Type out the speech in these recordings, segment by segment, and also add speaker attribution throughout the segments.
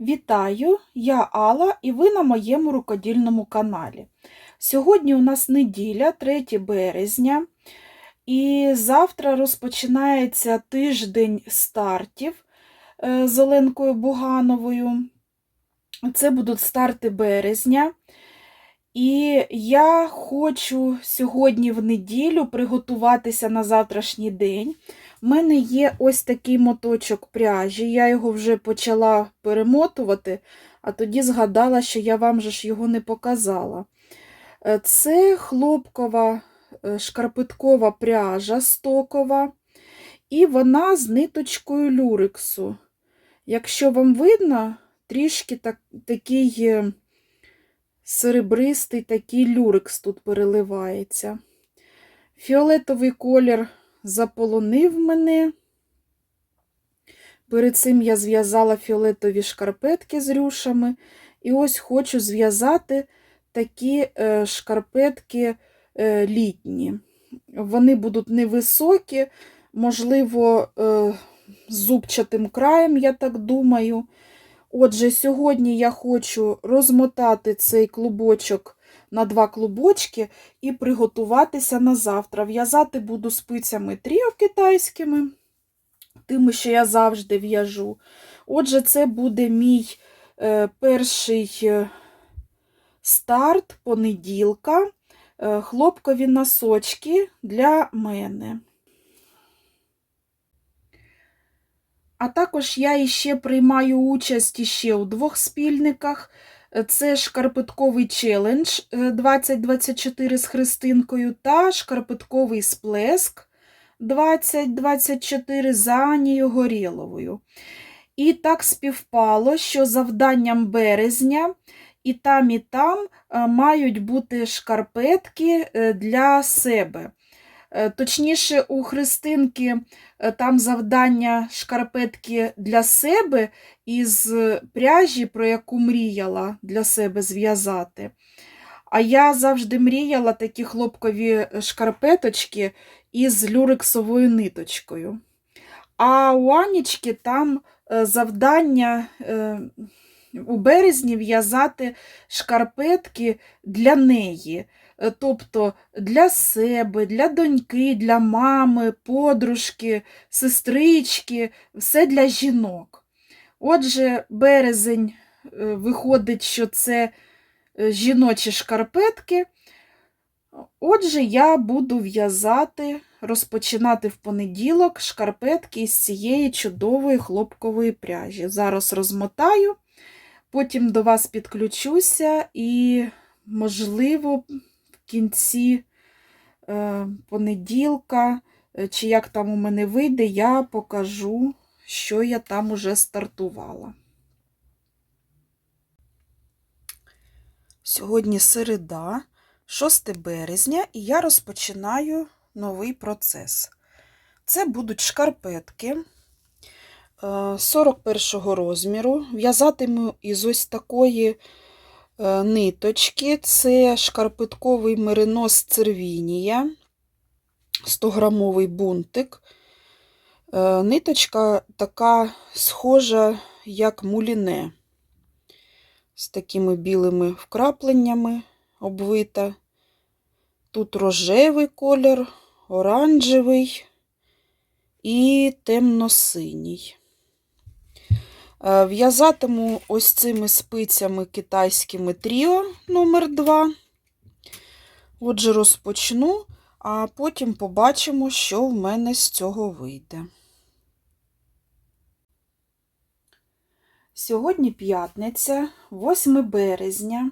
Speaker 1: Вітаю, я Алла і ви на моєму рукодільному каналі. Сьогодні у нас неділя, 3 березня, і завтра розпочинається тиждень стартів е, з Оленкою Бугановою. Це будуть старти березня. І я хочу сьогодні в неділю приготуватися на завтрашній день. У мене є ось такий моточок пряжі, я його вже почала перемотувати, а тоді згадала, що я вам же ж його не показала. Е, Це хлопкова е, шкарпеткова пряжа стокова, і вона з ниточкою люрексу. Якщо вам видно, трішки так, такий е, серебристий такий люрекс тут переливається. Фіолетовий колір заполонив мене. Перед цим я зв'язала фіолетові шкарпетки з рюшами. І ось хочу зв'язати такі е, шкарпетки е, літні. Вони будуть невисокі, можливо, е, з зубчатим краєм, я так думаю. Отже, сьогодні я хочу розмотати цей клубочок на два клубочки і приготуватися на завтра. В'язати буду спицями тріо китайськими, тими, що я завжди в'яжу. Отже, це буде мій е, перший е, старт понеділка, е, хлопкові носочки для мене. А також я іще приймаю участь іще у двох спільниках. Це шкарпетковий челендж 2024 з Христинкою та шкарпетковий сплеск 2024 за Анією Горєловою. І так співпало, що завданням березня і там, і там мають бути шкарпетки для себе. Точніше, у Христинки там завдання шкарпетки для себе із пряжі, про яку мріяла для себе зв'язати. А я завжди мріяла такі хлопкові шкарпеточки із люрексовою ниточкою. А у Анічки там завдання у березні в'язати шкарпетки для неї. Тобто для себе, для доньки, для мами, подружки, сестрички, все для жінок. Отже, березень виходить, що це жіночі шкарпетки. Отже, я буду в'язати, розпочинати в понеділок шкарпетки із цієї чудової хлопкової пряжі. Зараз розмотаю, потім до вас підключуся і, можливо, кінці е, понеділка, чи як там у мене вийде, я покажу, що я там уже стартувала. Сьогодні середа, 6 березня, і я розпочинаю новий процес. Це будуть шкарпетки 41 розміру. В'язатиму із ось такої ниточки. Це шкарпетковий меринос цервінія, 100-грамовий бунтик. Ниточка така схожа, як муліне, з такими білими вкрапленнями обвита. Тут рожевий колір, оранжевий і темно-синій. В'язатиму ось цими спицями китайськими тріо номер 2 Отже, розпочну, а потім побачимо, що в мене з цього вийде. Сьогодні п'ятниця, 8 березня.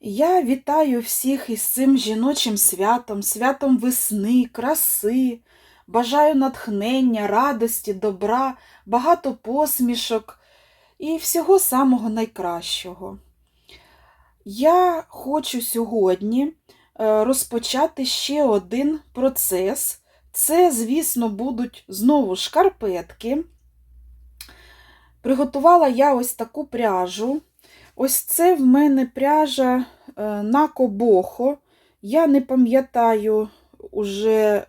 Speaker 1: Я вітаю всіх із цим жіночим святом, святом весни, краси. Бажаю натхнення, радості, добра, багато посмішок і всього самого найкращого. Я хочу сьогодні розпочати ще один процес. Це, звісно, будуть знову шкарпетки. Приготувала я ось таку пряжу. Ось це в мене пряжа на кобохо. Я не пам'ятаю уже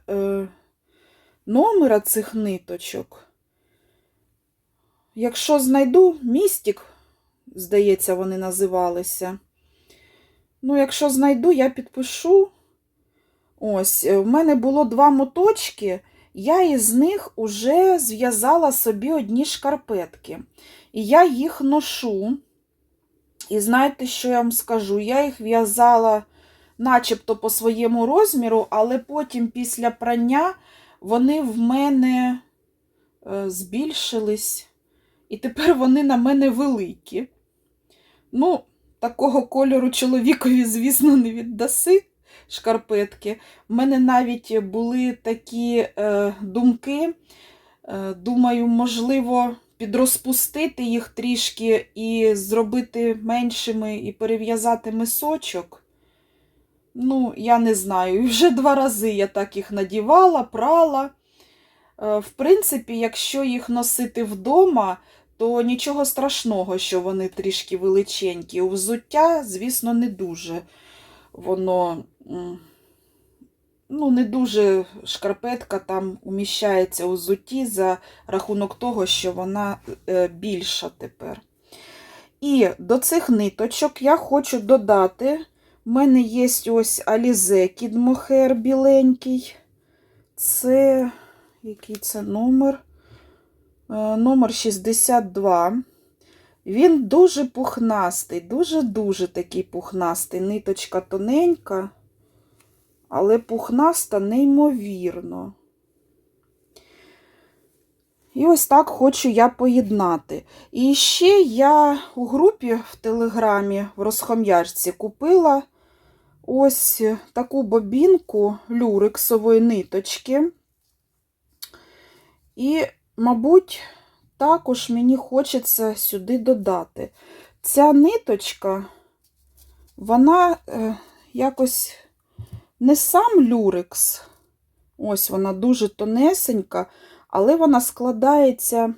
Speaker 1: номера цих ниточок. якщо знайду містик, здається, вони називалися. Ну, якщо знайду, я підпишу. Ось, е, в мене було два моточки, я із них уже зв'язала собі одні шкарпетки. І я їх ношу. І знаєте, що я вам скажу? Я їх в'язала начебто по своєму розміру, але потім після прання вони в мене е, збільшились. І тепер вони на мене великі. Ну, такого кольору чоловікові, звісно, не віддаси шкарпетки. У мене навіть були такі е, думки. Е, думаю, можливо, підрозпустити їх трішки і зробити меншими і перев'язати мисочок. Ну, я не знаю. Вже два рази я так їх надівала, прала. Е, В принципі, якщо їх носити вдома, то нічого страшного, що вони трішки величенькі. У взуття, звісно, не дуже воно, ну, не дуже шкарпетка там уміщається у взутті за рахунок того, що вона е, більша тепер. І до цих ниточок я хочу додати. У мене є ось Kid Mohair біленький. Це який це номер? Е, Номер 62. Він дуже пухнастий, дуже-дуже такий пухнастий. Ниточка тоненька, але пухнаста неймовірно. І ось так хочу я поєднати. І ще я у групі в Телеграмі в розхом'ярці купила ось таку бобінку люрексової ниточки. І, мабуть, також мені хочеться сюди додати. Ця ниточка, вона е, якось не сам люрекс, ось вона дуже тонесенька, але вона складається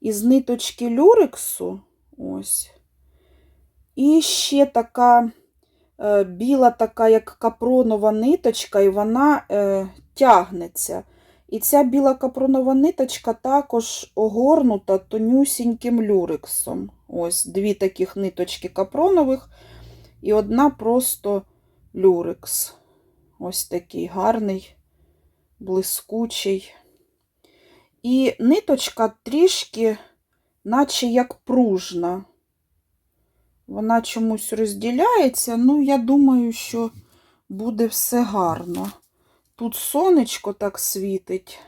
Speaker 1: із ниточки люрексу. Ось. І ще така е, біла, така, як капронова ниточка, і вона е, тягнеться. І ця біла капронова ниточка також огорнута тонюсіньким люрексом. Ось дві таких ниточки капронових, і одна просто люрекс. Ось такий гарний, блискучий. І ниточка трішки, наче як пружна. Вона чомусь розділяється, ну, я думаю, що буде все гарно. Тут сонечко так світить.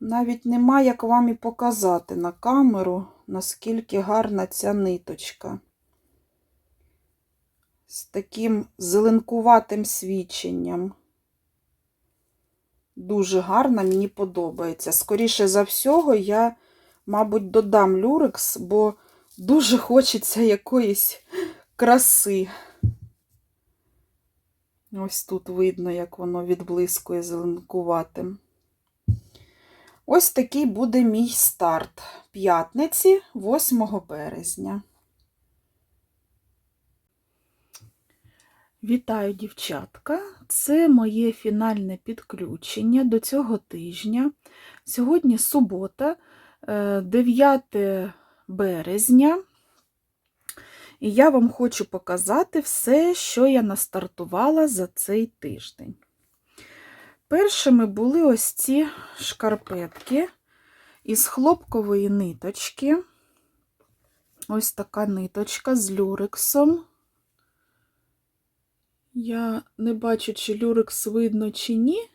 Speaker 1: Навіть нема як вам і показати на камеру, наскільки гарна ця ниточка. З таким зеленкуватим свіченням. Дуже гарна, мені подобається. Скоріше за всього, я, мабуть, додам люрекс, бо дуже хочеться якоїсь краси. Ось тут видно, як воно відблискує зеленкуватим. Ось такий буде мій старт п'ятниці 8 березня. Вітаю, дівчатка! Це моє фінальне підключення до цього тижня. Сьогодні субота, е, 9 березня. І я вам хочу показати все, що я настартувала за цей тиждень. Першими були ось ці шкарпетки із хлопкової ниточки. Ось така ниточка з люрексом. Я не бачу, чи люрекс видно, чи ні,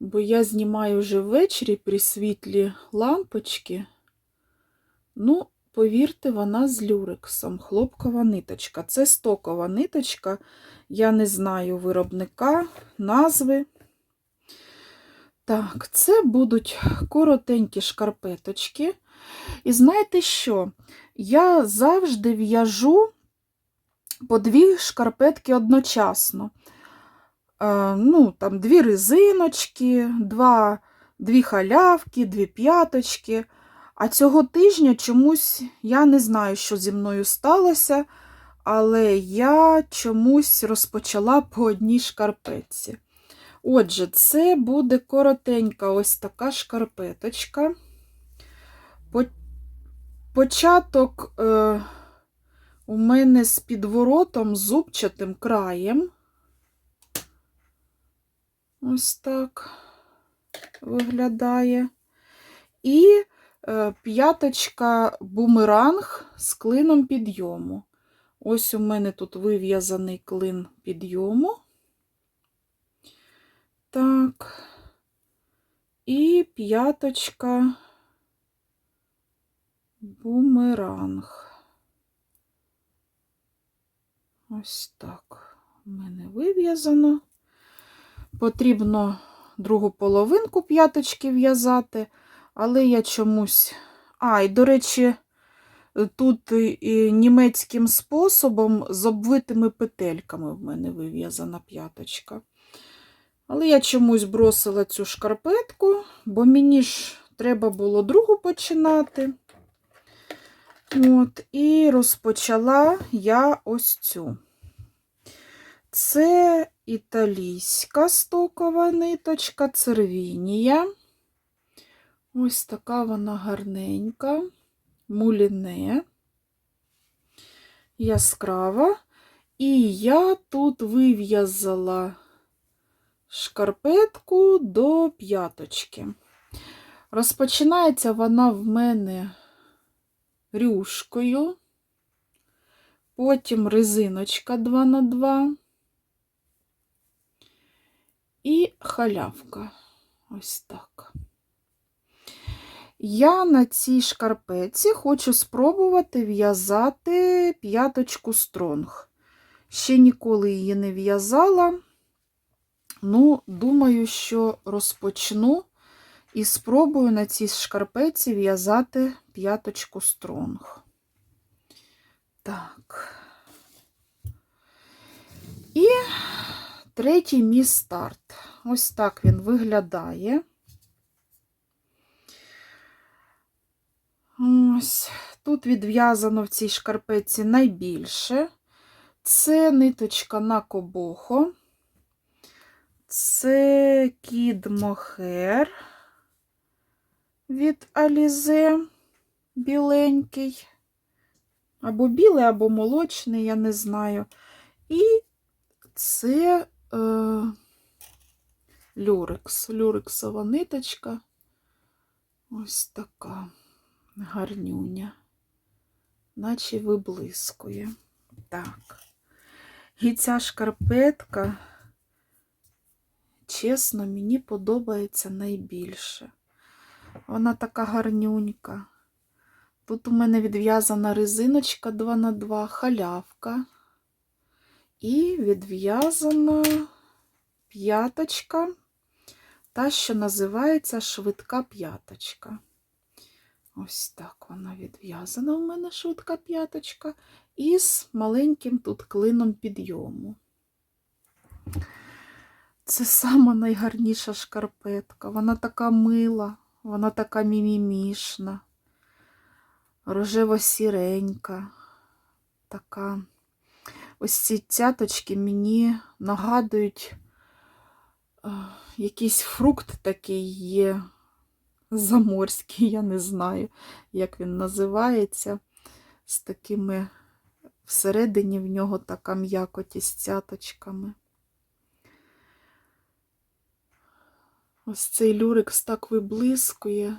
Speaker 1: бо я знімаю вже ввечері при світлі лампочки. Ну, повірте, вона з люрексом. Хлопкова ниточка. Це стокова ниточка, я не знаю виробника, назви. Так, це будуть коротенькі шкарпеточки. І знаєте що? Я завжди в'яжу по дві шкарпетки одночасно. Е, ну, там Дві резиночки, два, дві халявки, дві п'яточки. А цього тижня чомусь я не знаю, що зі мною сталося, але я чомусь розпочала по одній шкарпетці. Отже, це буде коротенька ось така шкарпеточка. Початок е, у мене з підворотом зубчатим краєм. Ось так виглядає. І е, п'яточка бумеранг з клином підйому. Ось у мене тут вив'язаний клин підйому. Так. І п'яточка бумеранг. Ось так у мене вив'язано. Потрібно другу половинку п'яточки в'язати, але я чомусь. А, і, до речі, тут і німецьким способом з обвитими петельками в мене вив'язана п'яточка. Але я чомусь бросила цю шкарпетку, бо мені ж треба було другу починати. От, і розпочала я ось цю. Це італійська стокова ниточка, цервінія. Ось така вона гарненька, муліне, яскрава. І я тут вив'язала шкарпетку до п'яточки. Розпочинається вона в мене рюшкою, потім резиночка 2 на 2 і халявка. Ось так. Я на цій шкарпеці хочу спробувати в'язати п'яточку стронг. Ще ніколи її не в'язала. Ну, думаю, що розпочну і спробую на цій шкарпеці в'язати п'яточку стронг. Так. І третій мій старт. Ось так він виглядає. Ось, тут відв'язано в цій шкарпеці найбільше. Це ниточка на кобохо. Це кід мохер від Алізе біленький. Або білий, або молочний, я не знаю. І це е, люрекс, люрексова ниточка. Ось така гарнюня, наче виблискує. Так. І ця шкарпетка, чесно, мені подобається найбільше. Вона така гарнюнька. Тут у мене відв'язана резиночка 2 на 2 халявка. І відв'язана п'яточка, та, що називається швидка п'яточка. Ось так вона відв'язана у мене швидка п'яточка. І з маленьким тут клином підйому. Це сама найгарніша шкарпетка. Вона така мила, вона така мімімішна, рожево-сіренька, така. Ось ці цяточки мені нагадують, е, якийсь фрукт такий є заморський, я не знаю, як він називається. З такими всередині в нього така м'якоті з цяточками. Ось цей люрикс так виблискує.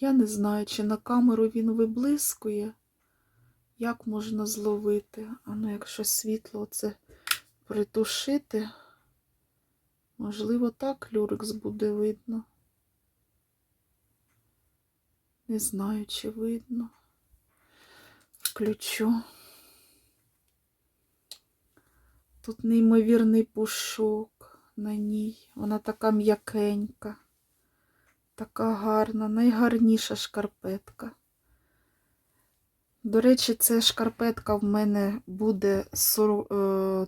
Speaker 1: Я не знаю, чи на камеру він виблискує. Як можна зловити? А ну, якщо світло це притушити, можливо, так люрикс буде видно. Не знаю, чи видно. Включу. Тут неймовірний пушок на ній. Вона така м'якенька, така гарна, найгарніша шкарпетка. До речі, це шкарпетка в мене буде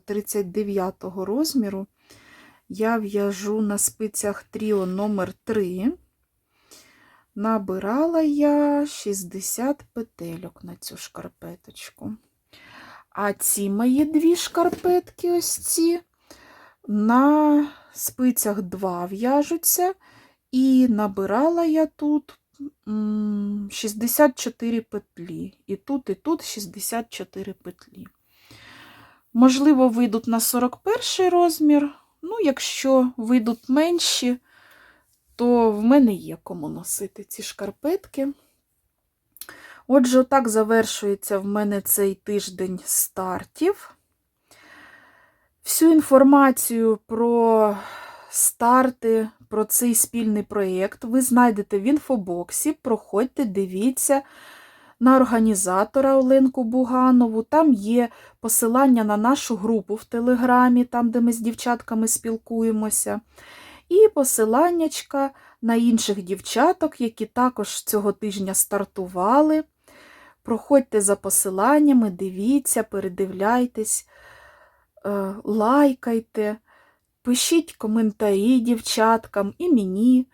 Speaker 1: 39 розміру. Я в'яжу на спицях Тріо номер 3 Набирала я 60 петельок на цю шкарпеточку. А ці мої дві шкарпетки, ось ці, на спицях 2 в'яжуться, і набирала я тут 64 петлі. І тут, і тут 64 петлі. Можливо, вийдуть на 41 розмір. Ну, якщо вийдуть менші, то в мене є кому носити ці шкарпетки. Отже, отак завершується в мене цей тиждень стартів. Всю інформацію про старти, про цей спільний проєкт ви знайдете в інфобоксі. Проходьте, дивіться на організатора Оленку Буганову. Там є посилання на нашу групу в Телеграмі, там, де ми з дівчатками спілкуємося. І посиланнячка на інших дівчаток, які також цього тижня стартували. Проходьте за посиланнями, дивіться, передивляйтесь, е, лайкайте, пишіть коментарі дівчаткам і мені.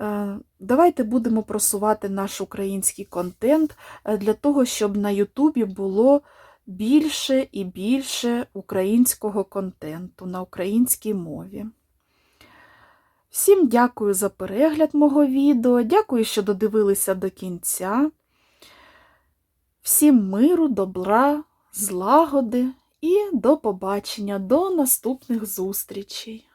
Speaker 1: Е, Давайте будемо просувати наш український контент е, для того, щоб на Ютубі було більше і більше українського контенту на українській мові. Всім дякую за перегляд мого відео, дякую, що додивилися до кінця. Всім миру, добра, злагоди і до побачення, до наступних зустрічей.